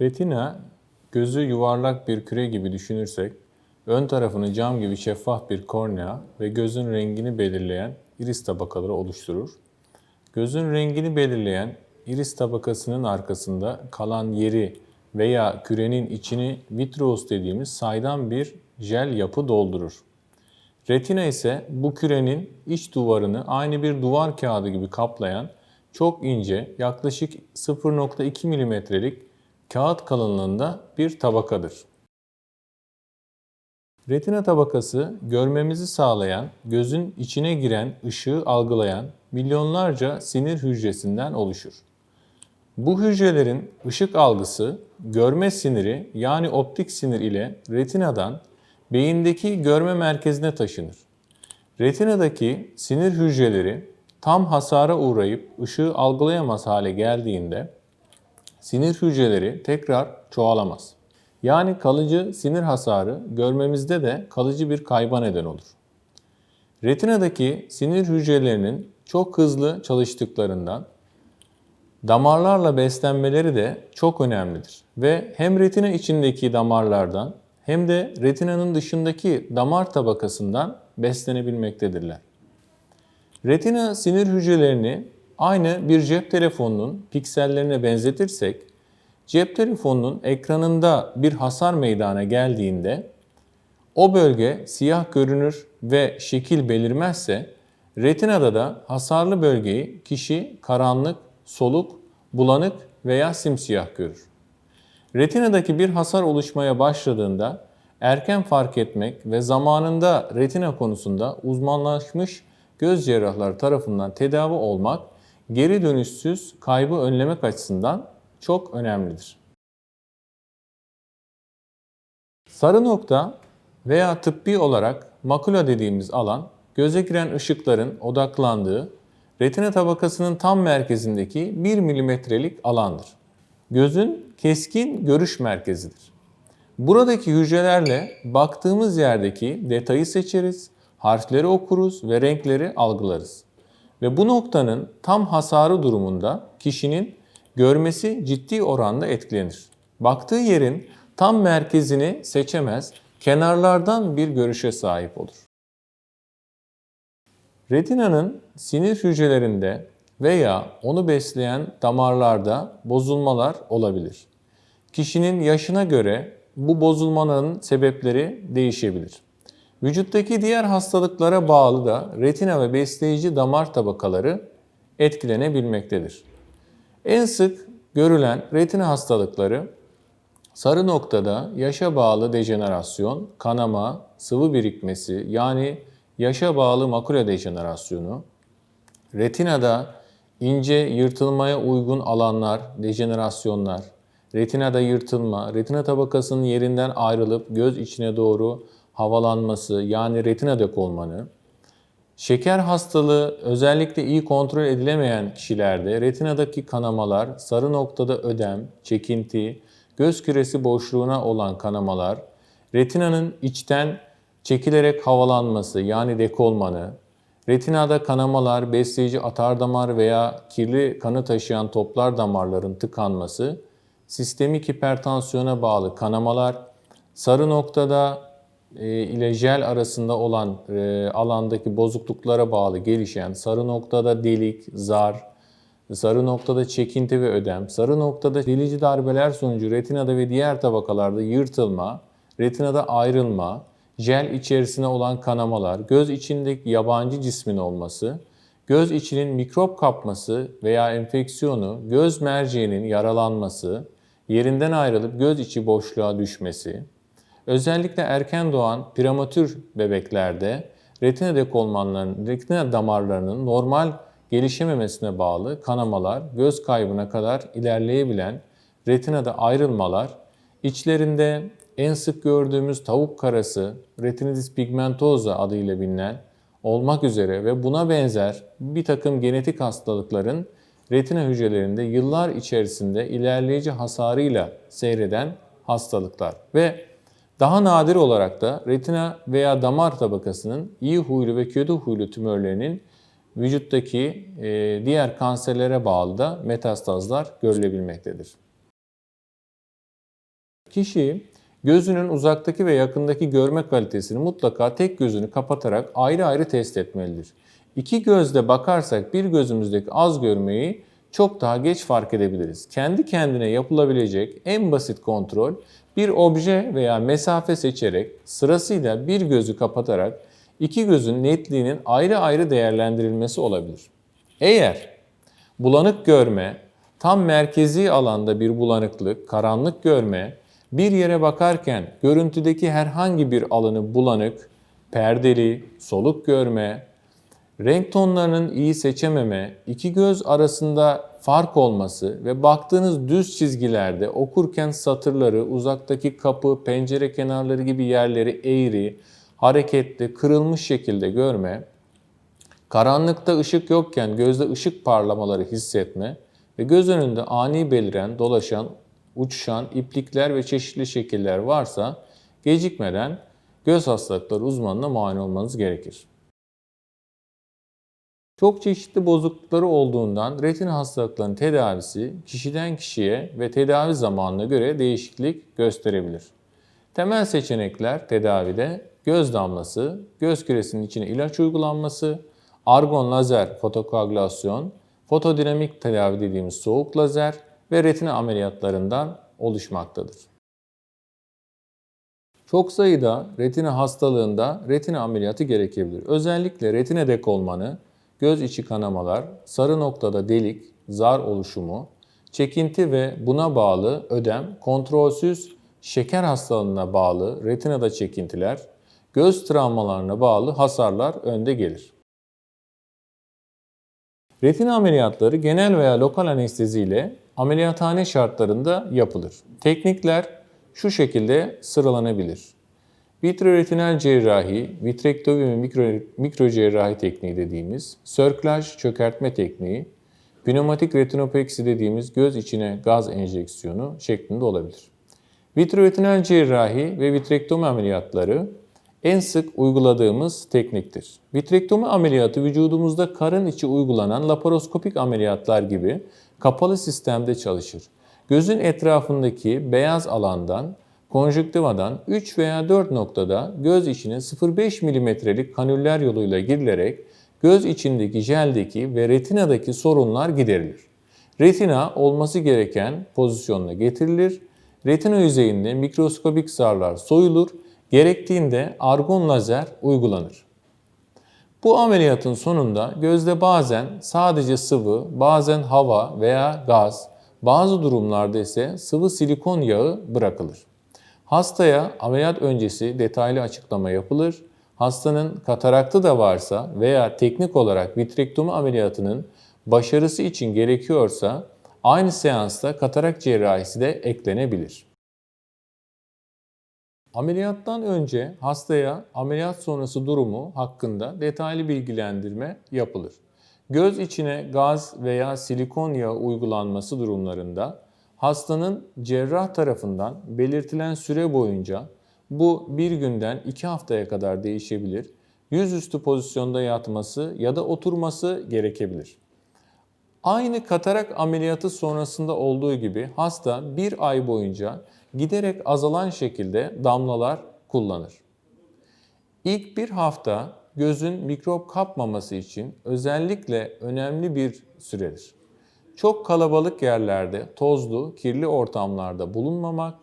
Retina, gözü yuvarlak bir küre gibi düşünürsek, ön tarafını cam gibi şeffaf bir kornea ve gözün rengini belirleyen iris tabakaları oluşturur. Gözün rengini belirleyen iris tabakasının arkasında kalan yeri veya kürenin içini vitreous dediğimiz saydam bir jel yapı doldurur. Retina ise bu kürenin iç duvarını aynı bir duvar kağıdı gibi kaplayan çok ince yaklaşık 0.2 milimetrelik kağıt kalınlığında bir tabakadır. Retina tabakası görmemizi sağlayan, gözün içine giren ışığı algılayan milyonlarca sinir hücresinden oluşur. Bu hücrelerin ışık algısı görme siniri yani optik sinir ile retinadan beyindeki görme merkezine taşınır. Retinadaki sinir hücreleri tam hasara uğrayıp ışığı algılayamaz hale geldiğinde sinir hücreleri tekrar çoğalamaz. Yani kalıcı sinir hasarı görmemizde de kalıcı bir kayba neden olur. Retinadaki sinir hücrelerinin çok hızlı çalıştıklarından damarlarla beslenmeleri de çok önemlidir. Ve hem retina içindeki damarlardan hem de retinanın dışındaki damar tabakasından beslenebilmektedirler. Retina sinir hücrelerini aynı bir cep telefonunun piksellerine benzetirsek, cep telefonunun ekranında bir hasar meydana geldiğinde o bölge siyah görünür ve şekil belirmezse, retinada da hasarlı bölgeyi kişi karanlık, soluk, bulanık veya simsiyah görür. Retinadaki bir hasar oluşmaya başladığında erken fark etmek ve zamanında retina konusunda uzmanlaşmış göz cerrahları tarafından tedavi olmak geri dönüşsüz kaybı önlemek açısından çok önemlidir. Sarı nokta veya tıbbi olarak makula dediğimiz alan göze giren ışıkların odaklandığı retina tabakasının tam merkezindeki 1 milimetrelik alandır. Gözün keskin görüş merkezidir. Buradaki hücrelerle baktığımız yerdeki detayı seçeriz, harfleri okuruz ve renkleri algılarız. Ve bu noktanın tam hasarı durumunda kişinin görmesi ciddi oranda etkilenir. Baktığı yerin tam merkezini seçemez, kenarlardan bir görüşe sahip olur. Retinanın sinir hücrelerinde veya onu besleyen damarlarda bozulmalar olabilir. Kişinin yaşına göre bu bozulmanın sebepleri değişebilir. Vücuttaki diğer hastalıklara bağlı da retina ve besleyici damar tabakaları etkilenebilmektedir. En sık görülen retina hastalıkları sarı noktada yaşa bağlı dejenerasyon, kanama, sıvı birikmesi yani yaşa bağlı makula dejenerasyonu, retinada ince yırtılmaya uygun alanlar, dejenerasyonlar, retinada yırtılma, retina tabakasının yerinden ayrılıp göz içine doğru havalanması yani retina dekolmanı, şeker hastalığı özellikle iyi kontrol edilemeyen kişilerde retinadaki kanamalar, sarı noktada ödem, çekinti, göz küresi boşluğuna olan kanamalar, retinanın içten çekilerek havalanması yani dekolmanı, retinada kanamalar, besleyici atar damar veya kirli kanı taşıyan toplar damarların tıkanması, sistemik hipertansiyona bağlı kanamalar, sarı noktada ile jel arasında olan e, alandaki bozukluklara bağlı gelişen sarı noktada delik, zar, sarı noktada çekinti ve ödem, sarı noktada delici darbeler sonucu retinada ve diğer tabakalarda yırtılma, retinada ayrılma, jel içerisine olan kanamalar, göz içindeki yabancı cismin olması, göz içinin mikrop kapması veya enfeksiyonu, göz merceğinin yaralanması, yerinden ayrılıp göz içi boşluğa düşmesi, özellikle erken doğan prematür bebeklerde retina dekolmanlarının, retina damarlarının normal gelişememesine bağlı kanamalar, göz kaybına kadar ilerleyebilen retinada ayrılmalar, içlerinde en sık gördüğümüz tavuk karası, retinitis pigmentosa adıyla bilinen olmak üzere ve buna benzer bir takım genetik hastalıkların retina hücrelerinde yıllar içerisinde ilerleyici hasarıyla seyreden hastalıklar ve daha nadir olarak da retina veya damar tabakasının iyi huylu ve kötü huylu tümörlerinin vücuttaki diğer kanserlere bağlı da metastazlar görülebilmektedir. Kişi gözünün uzaktaki ve yakındaki görme kalitesini mutlaka tek gözünü kapatarak ayrı ayrı test etmelidir. İki gözle bakarsak bir gözümüzdeki az görmeyi çok daha geç fark edebiliriz. Kendi kendine yapılabilecek en basit kontrol bir obje veya mesafe seçerek sırasıyla bir gözü kapatarak iki gözün netliğinin ayrı ayrı değerlendirilmesi olabilir. Eğer bulanık görme, tam merkezi alanda bir bulanıklık, karanlık görme, bir yere bakarken görüntüdeki herhangi bir alanı bulanık, perdeli, soluk görme, renk tonlarının iyi seçememe, iki göz arasında fark olması ve baktığınız düz çizgilerde okurken satırları, uzaktaki kapı, pencere kenarları gibi yerleri eğri, hareketli, kırılmış şekilde görme, karanlıkta ışık yokken gözde ışık parlamaları hissetme ve göz önünde ani beliren, dolaşan, uçuşan iplikler ve çeşitli şekiller varsa gecikmeden göz hastalıkları uzmanına muayene olmanız gerekir. Çok çeşitli bozuklukları olduğundan retina hastalıklarının tedavisi kişiden kişiye ve tedavi zamanına göre değişiklik gösterebilir. Temel seçenekler tedavide göz damlası, göz küresinin içine ilaç uygulanması, argon lazer fotokoagülasyon, fotodinamik tedavi dediğimiz soğuk lazer ve retina ameliyatlarından oluşmaktadır. Çok sayıda retina hastalığında retina ameliyatı gerekebilir. Özellikle retina dekolmanı, göz içi kanamalar, sarı noktada delik, zar oluşumu, çekinti ve buna bağlı ödem, kontrolsüz şeker hastalığına bağlı retinada çekintiler, göz travmalarına bağlı hasarlar önde gelir. Retina ameliyatları genel veya lokal anestezi ile ameliyathane şartlarında yapılır. Teknikler şu şekilde sıralanabilir. Vitreoretinal cerrahi, vitrektomi ve mikro, mikro cerrahi tekniği dediğimiz, sörklaj çökertme tekniği, pneumatik retinopeksi dediğimiz göz içine gaz enjeksiyonu şeklinde olabilir. Vitreoretinal cerrahi ve vitrektomi ameliyatları en sık uyguladığımız tekniktir. Vitrektomi ameliyatı vücudumuzda karın içi uygulanan laparoskopik ameliyatlar gibi kapalı sistemde çalışır. Gözün etrafındaki beyaz alandan konjüktivadan 3 veya 4 noktada göz içine 0,5 milimetrelik kanüller yoluyla girilerek göz içindeki jeldeki ve retinadaki sorunlar giderilir. Retina olması gereken pozisyonuna getirilir. Retina yüzeyinde mikroskobik zarlar soyulur. Gerektiğinde argon lazer uygulanır. Bu ameliyatın sonunda gözde bazen sadece sıvı, bazen hava veya gaz, bazı durumlarda ise sıvı silikon yağı bırakılır. Hastaya ameliyat öncesi detaylı açıklama yapılır. Hastanın kataraktı da varsa veya teknik olarak vitrektomi ameliyatının başarısı için gerekiyorsa aynı seansta katarak cerrahisi de eklenebilir. Ameliyattan önce hastaya ameliyat sonrası durumu hakkında detaylı bilgilendirme yapılır. Göz içine gaz veya silikon yağı uygulanması durumlarında hastanın cerrah tarafından belirtilen süre boyunca bu bir günden iki haftaya kadar değişebilir. Yüzüstü pozisyonda yatması ya da oturması gerekebilir. Aynı katarak ameliyatı sonrasında olduğu gibi hasta bir ay boyunca giderek azalan şekilde damlalar kullanır. İlk bir hafta gözün mikrop kapmaması için özellikle önemli bir süredir. Çok kalabalık yerlerde, tozlu, kirli ortamlarda bulunmamak,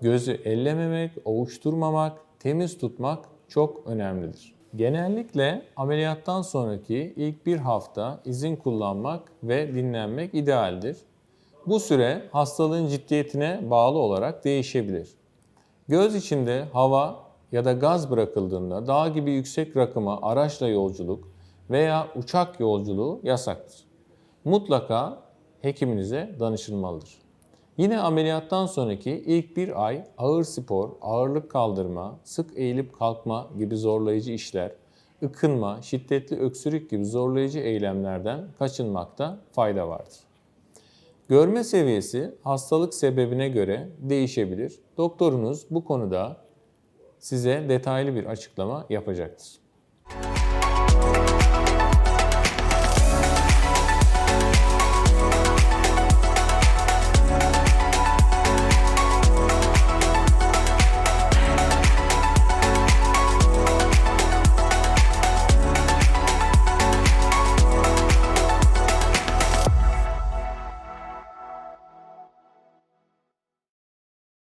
gözü ellememek, ovuşturmamak, temiz tutmak çok önemlidir. Genellikle ameliyattan sonraki ilk bir hafta izin kullanmak ve dinlenmek idealdir. Bu süre hastalığın ciddiyetine bağlı olarak değişebilir. Göz içinde hava ya da gaz bırakıldığında dağ gibi yüksek rakıma araçla yolculuk veya uçak yolculuğu yasaktır. Mutlaka hekiminize danışılmalıdır. Yine ameliyattan sonraki ilk bir ay ağır spor, ağırlık kaldırma, sık eğilip kalkma gibi zorlayıcı işler, ıkınma, şiddetli öksürük gibi zorlayıcı eylemlerden kaçınmakta fayda vardır. Görme seviyesi hastalık sebebine göre değişebilir. Doktorunuz bu konuda size detaylı bir açıklama yapacaktır.